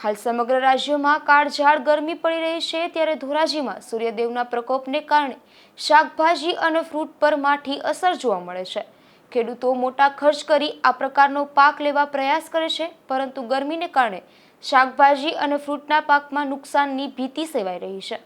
હાલ સમગ્ર રાજ્યમાં કાળઝાળ ગરમી પડી રહી છે ત્યારે ધોરાજીમાં સૂર્યદેવના પ્રકોપને કારણે શાકભાજી અને ફ્રૂટ પર માઠી અસર જોવા મળે છે. ખેડૂતો મોટા ખર્ચ કરી આ પ્રકારનો પાક લેવા પ્રયાસ કરે છે, પરંતુ ગરમીને કારણે શાકભાજી અને ફ્રૂટના પાકમાં નુકસાનની ભીતિ સેવાઈ રહી છે.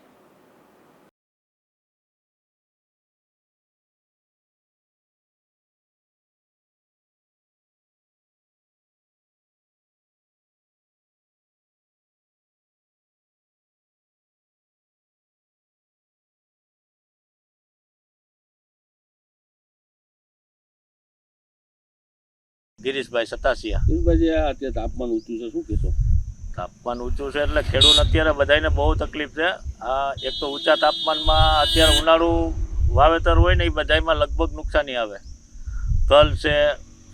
ગિરીશભાઈ સતાસિયા. દિલબાજી અત્યારે તાપમાન ઊંચું છે શું કહેશો? તાપમાન ઊંચું છે એટલે ખેડૂત અત્યારે બધાને બહુ તકલીફ છે. આ એક તો ઊંચા તાપમાનમાં અત્યારે ઉનાળુ વાવેતર હોય ને એ બધામાં લગભગ નુકસાની આવે. તલ છે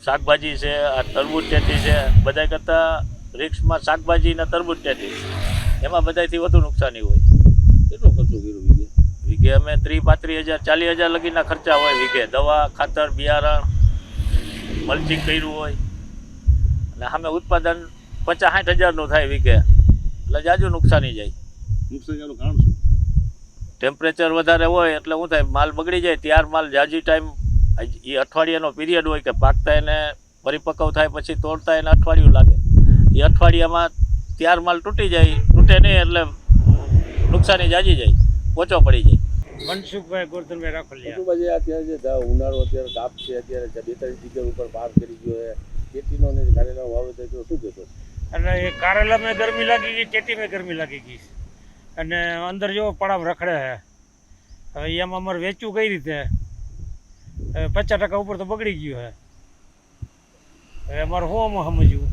શાકભાજી છે આ તરબૂજ ટેટી છે બધા કરતાં રિક્સમાં શાકભાજી ને તરબૂજ ટેટી એમાં બધાથી વધુ નુકસાની હોય. કેટલો ખર્ચો કર્યો વીઘે? વીઘે અમે ત્રીસ પાંત્રીસ હજાર ચાલીસ હજાર લગીના ખર્ચા હોય વીઘે. દવા ખાતર બિયારણ મલ્ચિંગ કર્યું હોય. અને સામે ઉત્પાદન પચાસ સાઠ હજારનું થાય વીઘે એટલે જાજુ નુકસાની જાય. નુકસાન કારણ શું? ટેમ્પરેચર વધારે હોય એટલે શું થાય માલ બગડી જાય ત્યાર માલ જાજી ટાઈમ એ અઠવાડિયાનો પીરિયડ હોય કે પાકતા એને પરિપક્વ થાય પછી તોડતા એને અઠવાડિયું લાગે. એ અઠવાડિયામાં ત્યાર માલ તૂટી જાય તૂટે નહીં એટલે નુકસાની જાજી જાય ઓછો પડી જાય. મનસુખભાઈ ગોરધનભાઈ રાખોલિયા. દિલબાજી અત્યારે જે ઉનાળો અત્યારે તાપ છે અત્યારે બે ત્રણ જગ્યા ઉપર પાર કરી ગયો છે ખેતીનો ને કારેલા વાવેતર કર્યો શું કહેતો અને એ કારેલામાં ગરમી લાગી ગઈ ટેટીમાં ગરમી લાગી ગઈ અને અંદર જો પડાવ રખડે છે. હવે એમાં અમારે વેચવું કઈ રીતે? પચાસ ટકા ઉપર તો બગડી ગયું છે. હવે અમારે હું આમાં સમજવું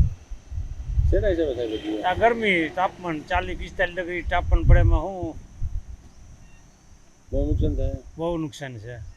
આ ગરમી તાપમાન ચાલીસ પિસ્તાલીસ ડિગ્રી તાપમાન પડે એમાં શું બહુ નુકસાન થાય. બહુ નુકસાન છે.